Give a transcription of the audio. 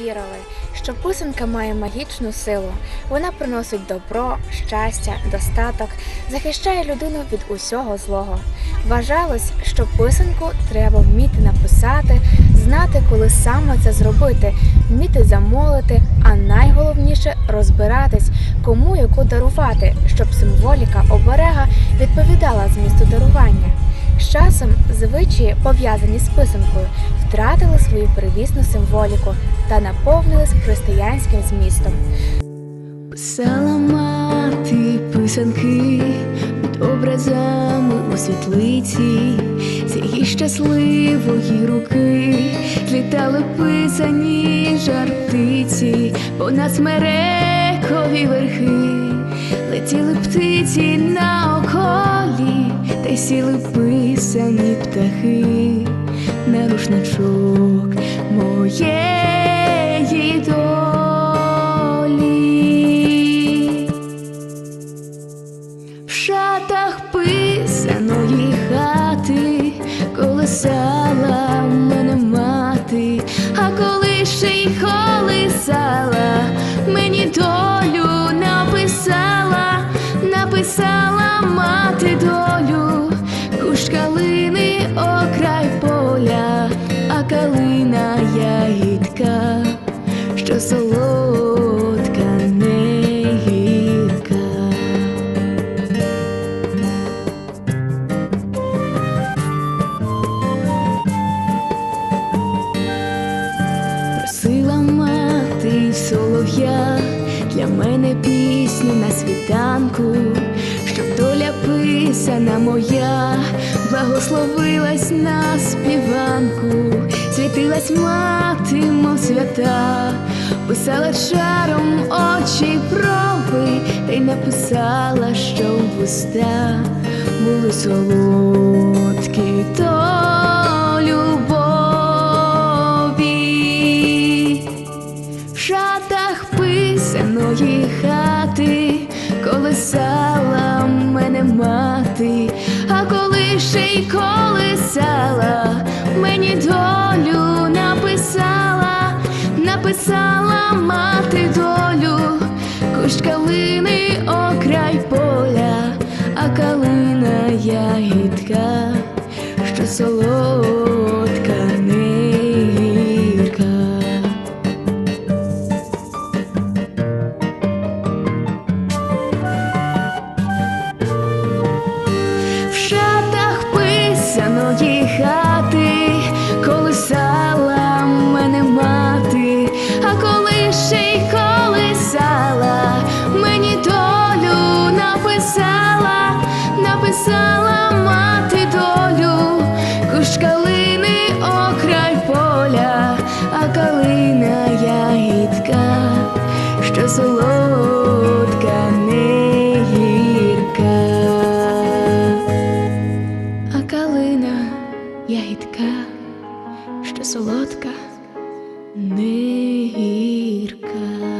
вірили, що писанка має магічну силу. Вона приносить добро, щастя, достаток, захищає людину від усього злого. Вважалось, що писанку треба вміти написати, знати, коли саме це зробити, вміти замолити, а найголовніше розбиратись, кому яку дарувати, щоб символіка оберега відповідала змісту дарування. Часом звичаї, пов'язані з писанкою, втратили свою первісну символіку та наповнились християнським змістом. Писала мати писанки під образами у світлиці, з її щасливої руки злітали писані жартиці, понад смерекові верхи, летіли птиці на сіли писані птахи на рушничок моєї долі. В шатах писаної хати колесала мене мати, а коли ще й колесала, мені долю написала, написала мати долю, окрай поля, а калина ягідка, що солодка не гірка. Просила мати солов'я для мене пісню на світанку, писана моя благословилась на співанку, світилась мати, мов свята, писала шаром очі й брови, та й написала, що в уста були солодкі коли села, мені долю написала, написала мати долю, кущ калини окрай поля, а калина ягідка, що солодка калина ягідка, що солодка не гірка. А калина ягідка, що солодка, не гірка.